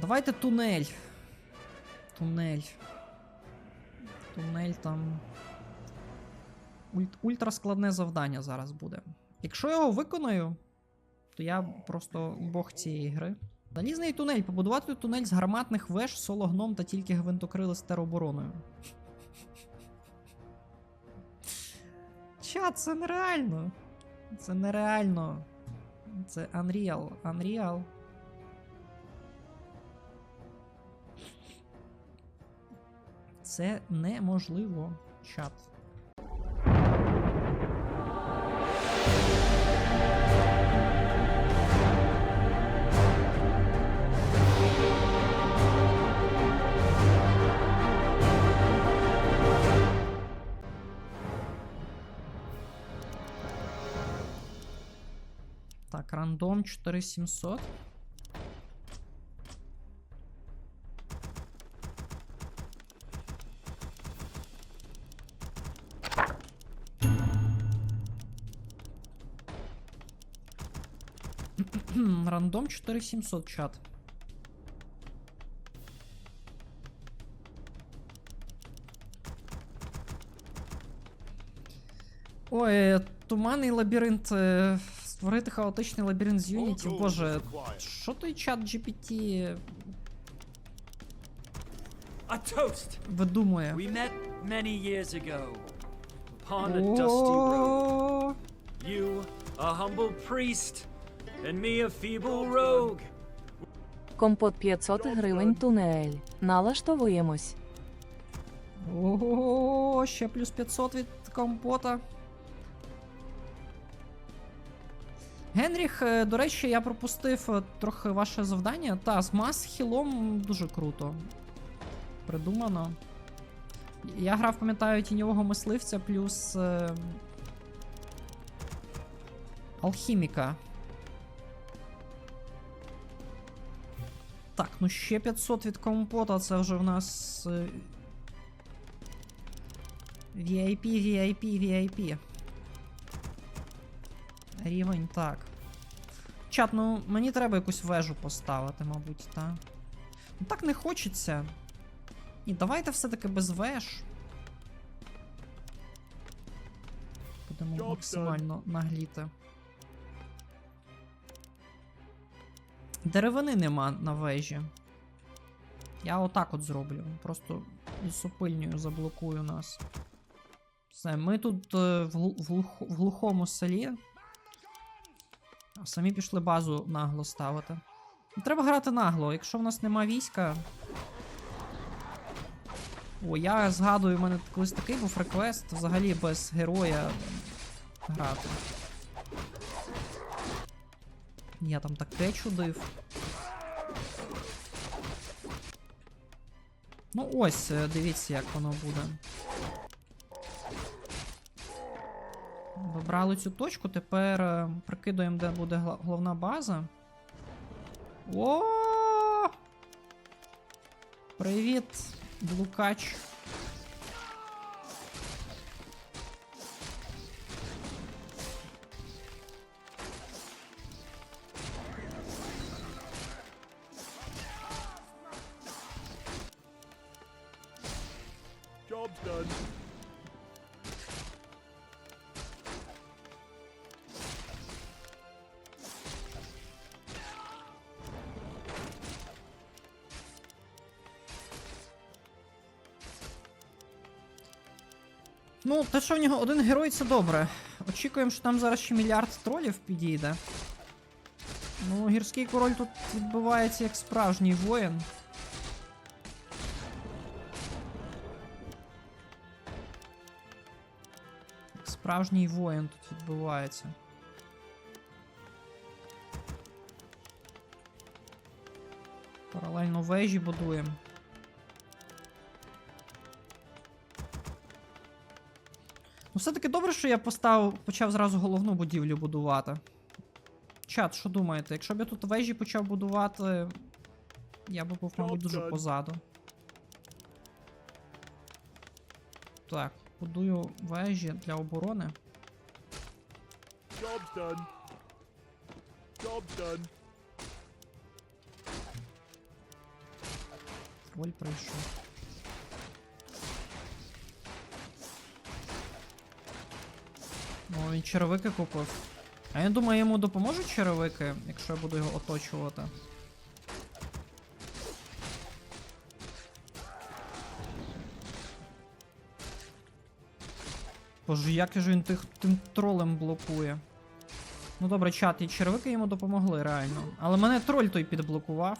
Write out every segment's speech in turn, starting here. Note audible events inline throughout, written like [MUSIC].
Давайте тунель. Тунель. Тунель там. Ульт, ультраскладне завдання зараз буде. Якщо його виконаю, то я просто бог цієї гри. Залізний тунель. Побудувати тунель з гарматних веж, сологном та тільки гвинтокрили з теробороною. Ча, це нереально. Це нереально. Це Unreal. Unreal. Це неможливо, чат. Так, рандом 4700. Рандом 4700 чат. Ой, е, туманний лабіринт. е, Створити хаотичний лабіринт з Unity. Боже, що той чат GPT A toast! видумує? We met many years ago upon a dusty road. О, You, a humble priest, and me, a rogue. Компот 500 гривень тунель. Налаштовуємось. Ого, ще плюс 500 від компота. Генріх, е, до речі, я пропустив е, трохи ваше завдання. Та, з мас-хілом дуже круто. Придумано. Я грав, пам'ятаю, тіньового мисливця плюс. Е... Алхіміка. Так, ну ще 500 від компота, це вже в нас. е, VIP, VIP, VIP. Рівень так. Чат, ну мені треба якусь вежу поставити, мабуть, так. Ну так не хочеться. Ні, давайте все-таки без веж. Будемо максимально нагліти. Деревини нема на вежі. Я отак от зроблю. Просто лісопильнею заблокую нас. Все, ми тут е, в, в, в глухому селі. Самі пішли базу нагло ставити. Треба грати нагло. Якщо в нас нема війська. О, я згадую, у мене колись такий був реквест взагалі без героя грати. Я там таке чудив. Ну ось, е, дивіться, як воно буде. Вибрали цю точку, тепер е, прикидуємо, де буде головна база. О! Привіт, блукач. Ну, те, що в нього один герой, це добре. Очікуємо, що там зараз ще мільярд тролів підійде. Ну, гірський король тут відбувається як справжній воїн. Як справжній воїн тут відбувається. Паралельно вежі будуємо. Все-таки добре, що я поставив, почав зразу головну будівлю будувати. Чат, що думаєте? Якщо б я тут вежі почав будувати, я би був, мабуть, дуже позаду. Так, будую вежі для оборони. Job's done. Job's done. Троль прийшов. О, він черевики купив. А я думаю, йому допоможуть черевики, якщо я буду його оточувати. Боже, як же він тих тим тролем блокує. Ну добре, чат, і червики йому допомогли, реально. Але мене троль той підблокував.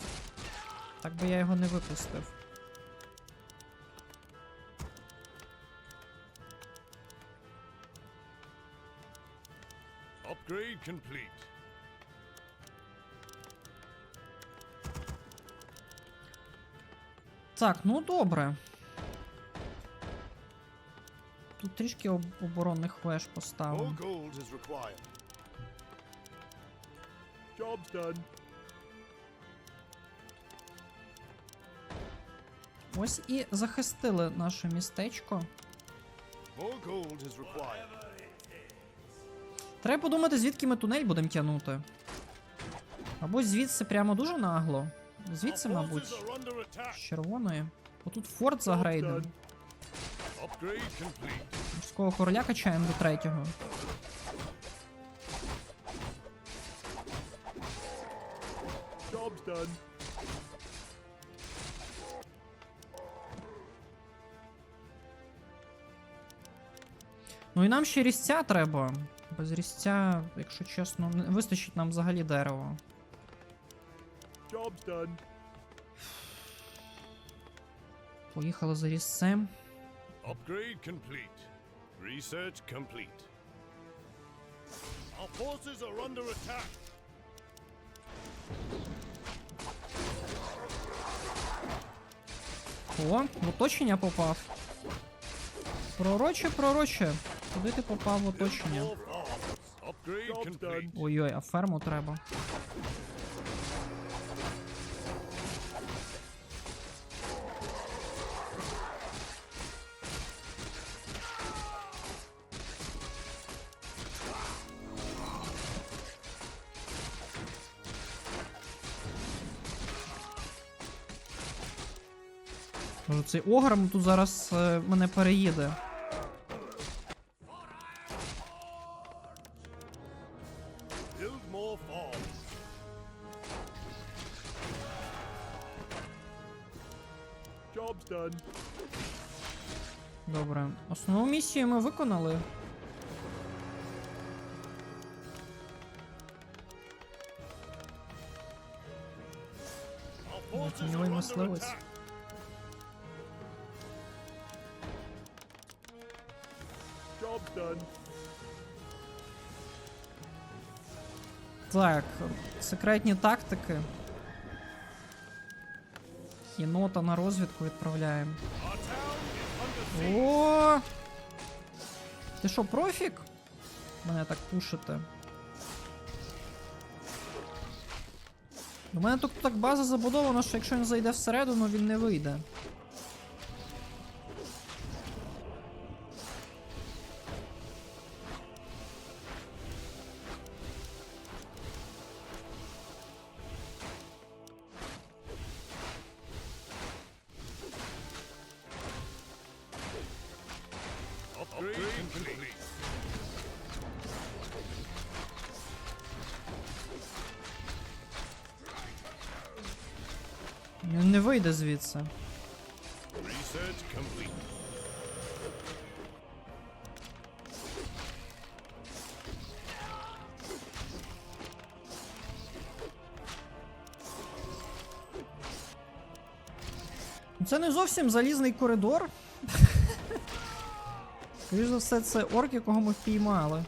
Так би я його не випустив. Upgrade complete. Так, ну добре. Тут трішки об оборонних веж поставимо. Ось і захистили наше містечко. More gold is required. Треба подумати, звідки ми тунель будемо тягнути. Або звідси прямо дуже нагло. Звідси, мабуть, з червоної. Отут форт загрейден. Морського короля качаємо до третього. Ну і нам ще різця треба. Без різця, якщо чесно, не вистачить нам взагалі дерева. Job's done. Поїхали за різцем. Upgrade complete. Research complete. Our forces are under attack. О, в оточення попав. Пророче, пророче. Куди ти попав в оточення? More farms. Upgrade complete. Ой-ой, а ферму треба. Може, цей ограм тут зараз е, мене переїде. Основну місію ми виконали. Тіньовий мисливець. Так, секретні тактики. Єнота на розвідку відправляємо. О! Ти що, профік? Мене так пушите. У мене тут так база забудована, що якщо він зайде всередину, він не вийде. Він не вийде звідси. Це не зовсім залізний коридор. [LAUGHS] Скоріш за все, це орк, якого ми впіймали.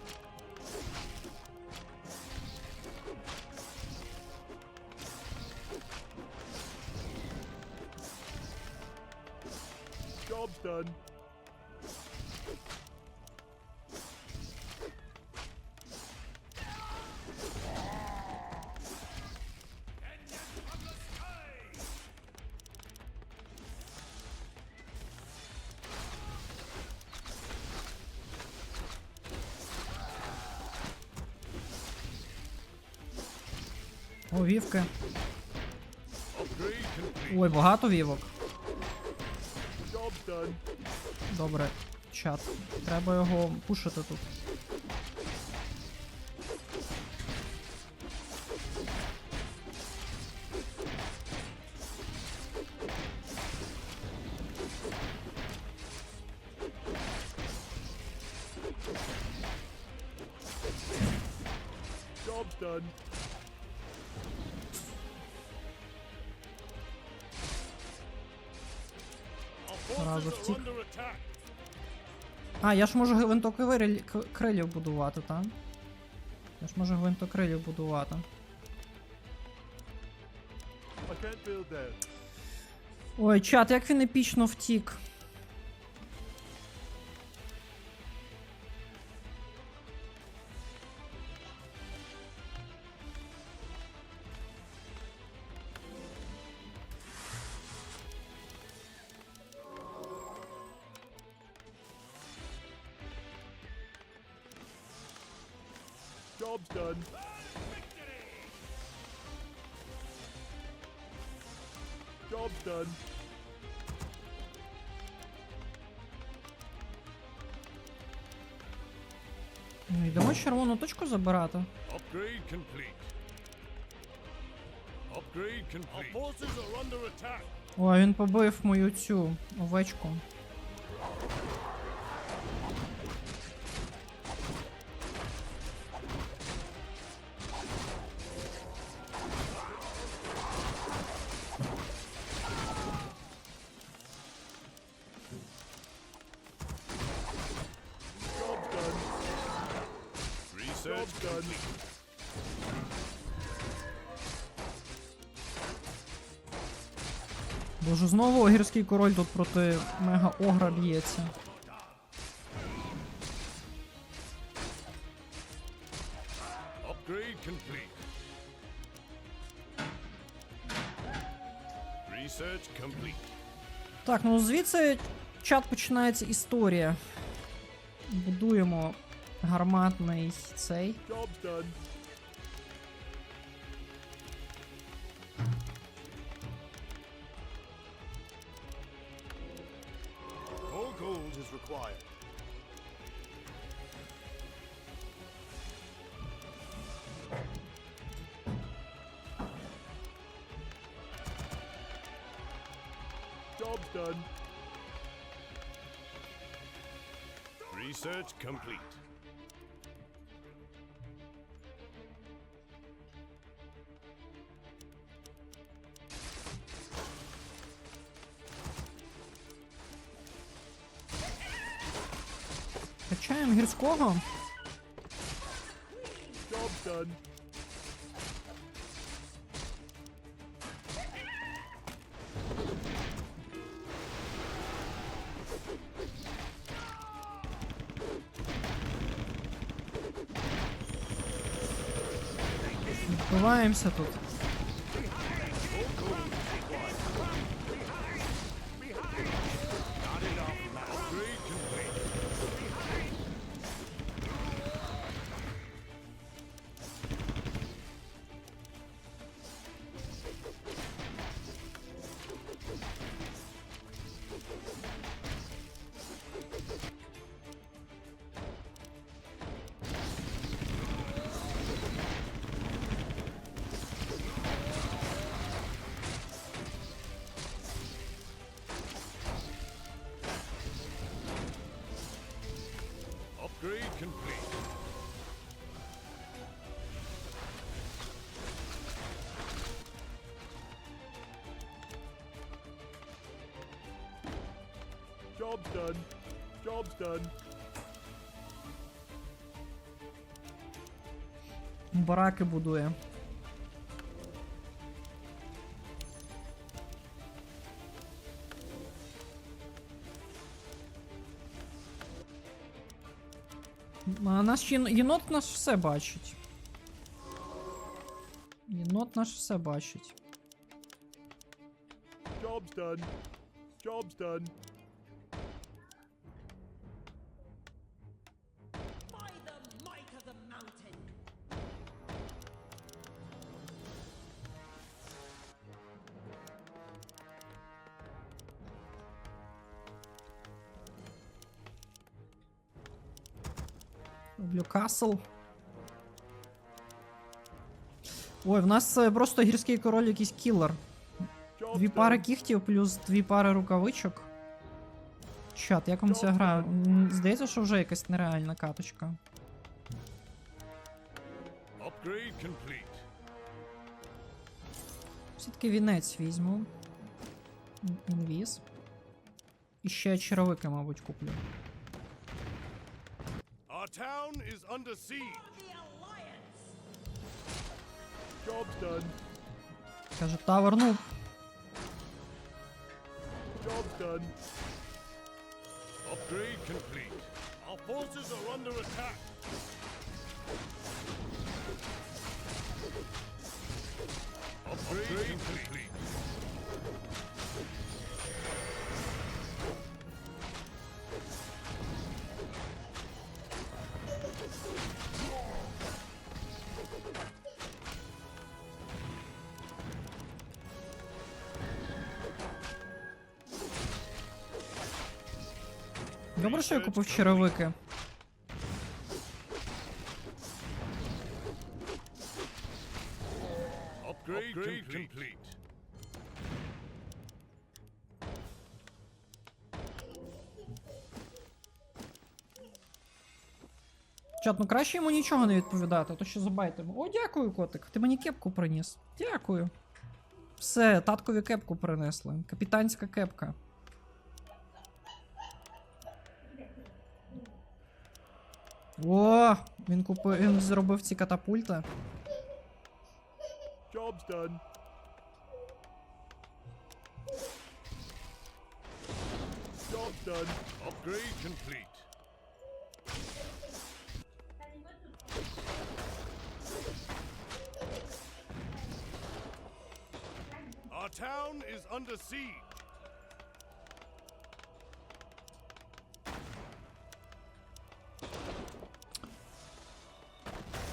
О, вівки. Ой, багато вівок. Добре, чат. Треба його пушити тут. А, я ж можу гвинтокрилів крилів будувати, так? Я ж можу гвинтокрилів будувати. Ой, чат, як він епічно втік. Under attack. Ой, він побив мою цю овечку. Боже, знову огірський король тут проти мега огра б'ється. Так, ну звідси чат починається історія. Будуємо гарматний цей. Required. Job's done. Research complete. Done. Вбиваємося тут. Job's done. Job's done. Бараки будує. А наш єн- єнот наш все бачить. Єнот наш все бачить. Job's done. Job's done. Роблю касл. Ой, в нас е, просто гірський король якийсь кілер. Дві пари done. кігтів плюс дві пари рукавичок. Чат, як вам ця гра? Здається, що вже якась нереальна каточка. Все-таки вінець візьму. Ін- Інвіз. І ще черевики, мабуть, куплю. Our town is under siege. The Alliance! Job's done. Каже, тавер, ну, Job's done. Upgrade complete. Our forces are under attack. Upgrade, complete. Добре, що я купив черевики. Upgrade, complete. Чат, ну краще йому нічого не відповідати, а то що забайтимо. О, дякую, котик. Ти мені кепку приніс. Дякую. Все, таткові кепку принесли. Капітанська кепка. О, він купив. Він зробив ці катапульти. Job's done. Job's done. Upgrade complete. Our town is under siege.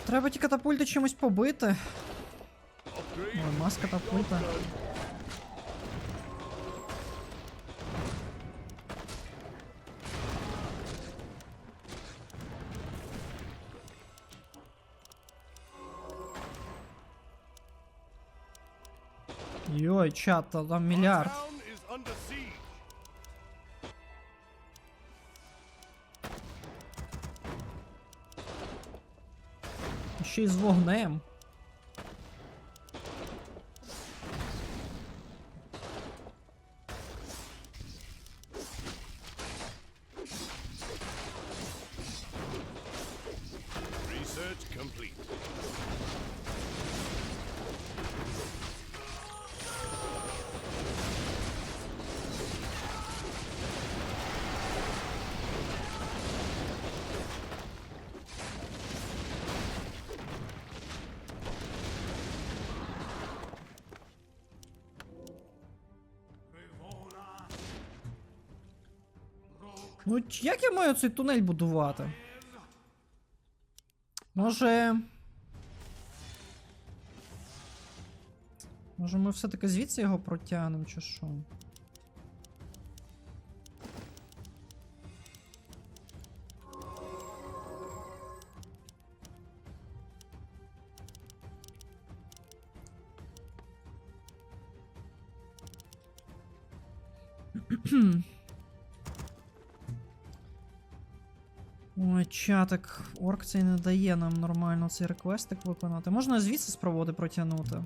Треба ті катапульти чимось побити. Ой, мас катапульта. Йой, чат, та там мільярд. Ще й з вогнем. Ну, як я маю цей тунель будувати? Може. Може ми все-таки звідси його протягнемо, чи що? Чатик, орк цей не дає нам нормально цей реквестик виконати. Можна звідси спробувати протягнути.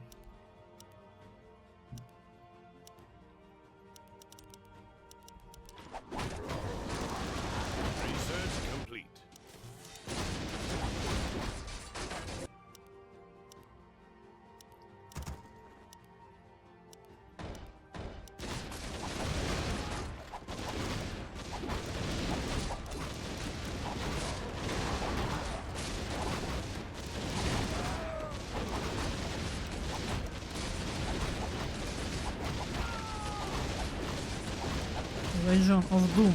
Legion of Doom.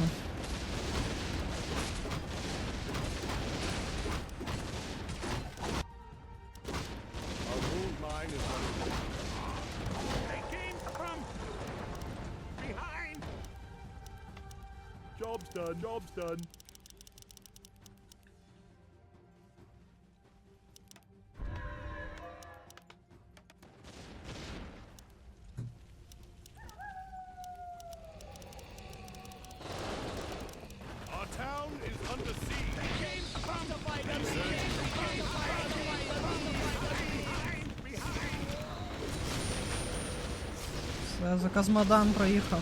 Job's done, job's done. Все, за Казмодан проїхав.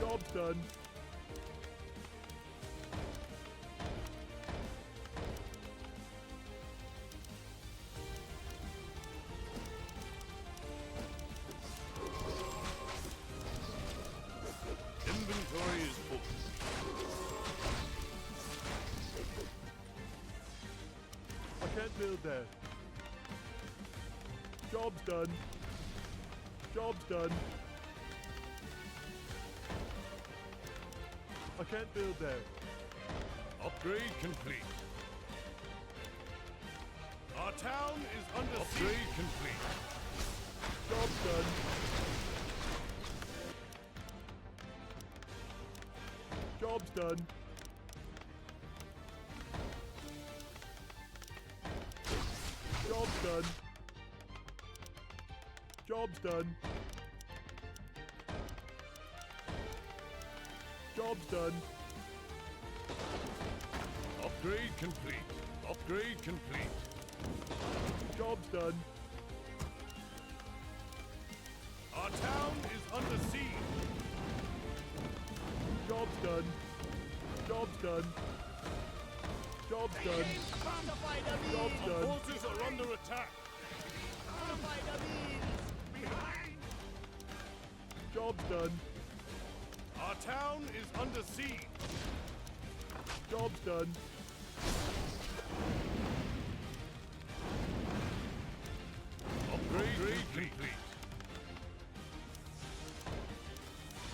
Job's done. Inventory is full. I can't build there. Job's done. Job's done. I can't build there. Upgrade complete. Our town is under Upgrade complete. Job's done. Job's done. Job's done. Job's done. Job's done. Upgrade complete. Upgrade complete. Job's done. Our town is under siege. Job's done. Job's done. Job's done. Job's done. Our forces are under attack. Job's done. Our town is under siege. Job's done. Upgrade, complete.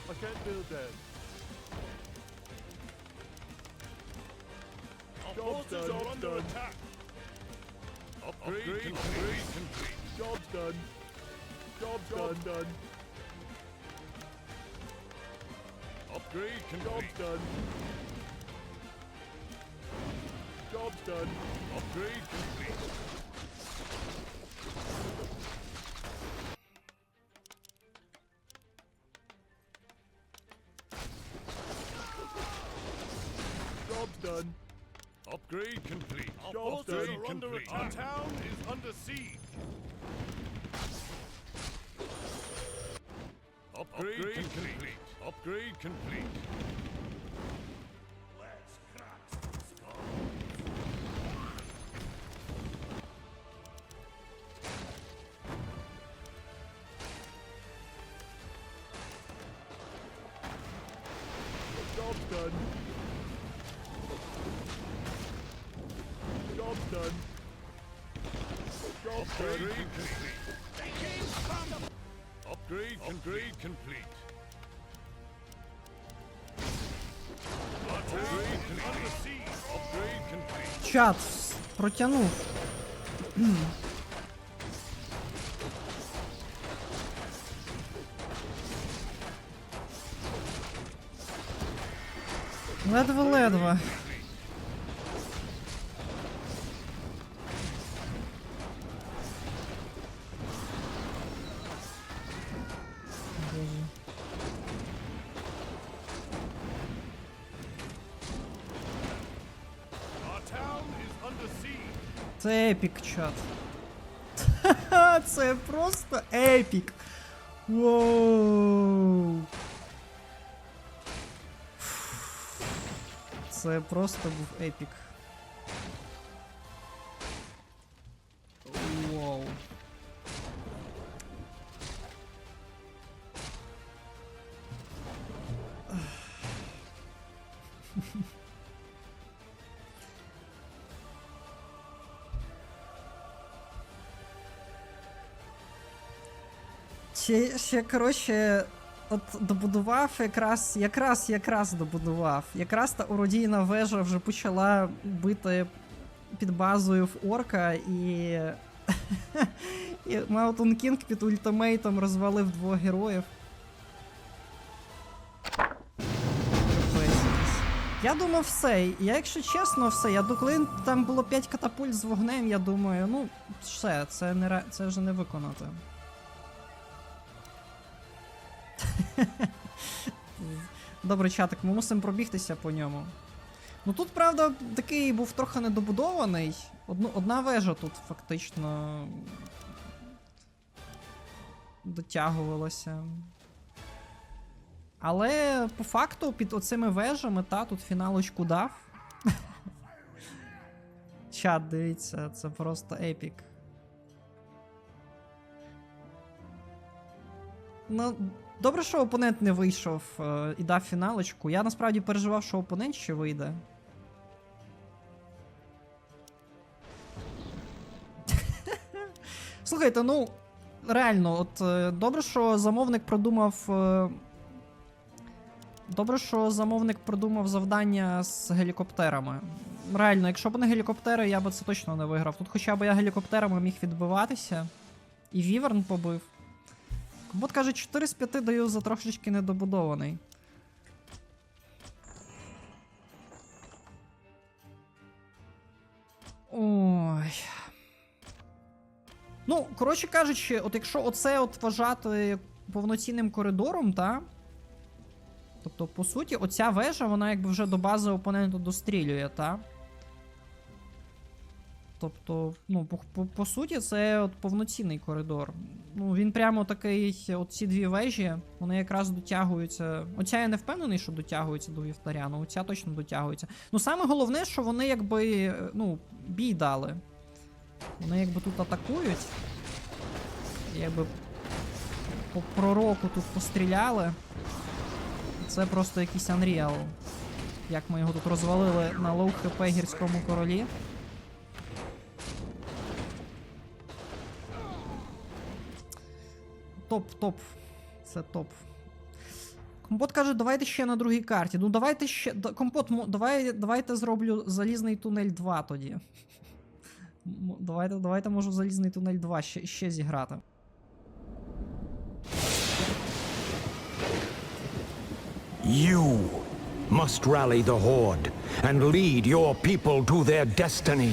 I can't build that. Our Job's forces done. are under done. attack. Upgrade, Upgrade complete. complete. Job's done. Job's, Job's done. done. Upgrade complete. Job's done. Job's done. Upgrade complete. Done. Job's done. Job's Upgrade done. complete. Upgrade, Upgrade complete. Upgrade complete. Upgrade complete. Чат с- Ледве-ледве. Боже. Our town is under siege. Це епік, чат. [LAUGHS] Це просто епік. Воу. Це просто був епік. Вау. Ще, ще коротше от добудував якраз, якраз, якраз добудував. Якраз та уродійна вежа вже почала бити під базою в орка і. [LAUGHS] і Маутон Кінг під ультимейтом розвалив двох героїв. Я думав все. Я, якщо чесно, все. Я коли там було 5 катапульт з вогнем, я думаю, ну, все, це, не, це вже не виконати. [LAUGHS] Добре, чатик, ми мусимо пробігтися по ньому. Ну тут, правда, такий був трохи недобудований. Одну, одна вежа тут фактично дотягувалася. Але по факту під оцими вежами, та, тут фіналочку дав. [LAUGHS] Чат, дивіться, це просто епік. Ну, добре, що опонент не вийшов е, і дав фіналочку. Я насправді переживав, що опонент ще вийде. [LAUGHS] Слухайте, ну, реально, от е, добре, що замовник продумав. е, Добре, що замовник продумав завдання з гелікоптерами. Реально, якщо б не гелікоптери, я би це точно не виграв. Тут хоча б я гелікоптерами міг відбиватися. І Віверн побив. Бот каже, 4 з 5 даю за трошечки недобудований. Ой. Ну, коротше кажучи, от якщо оце от вважати повноцінним коридором, та. Тобто, по суті, оця вежа, вона якби вже до бази опоненту дострілює, та? Тобто, ну, по, по, по суті, це от повноцінний коридор. Ну, він прямо такий, от ці дві вежі, вони якраз дотягуються. Оця я не впевнений, що дотягується до вівтаря, ну оця точно дотягується. Ну, саме головне, що вони якби, ну, бій дали. Вони якби тут атакують. Якби по пророку тут постріляли. Це просто якийсь Unreal. Як ми його тут розвалили на лоу хп гірському королі. Топ, топ. Це топ. Компот каже, давайте ще на другій карті. Ну давайте ще. Компот, давай, давайте зроблю залізний тунель 2 тоді. Давайте, давайте можу залізний тунель 2 ще, ще зіграти. You must rally the Horde and lead your people to their destiny.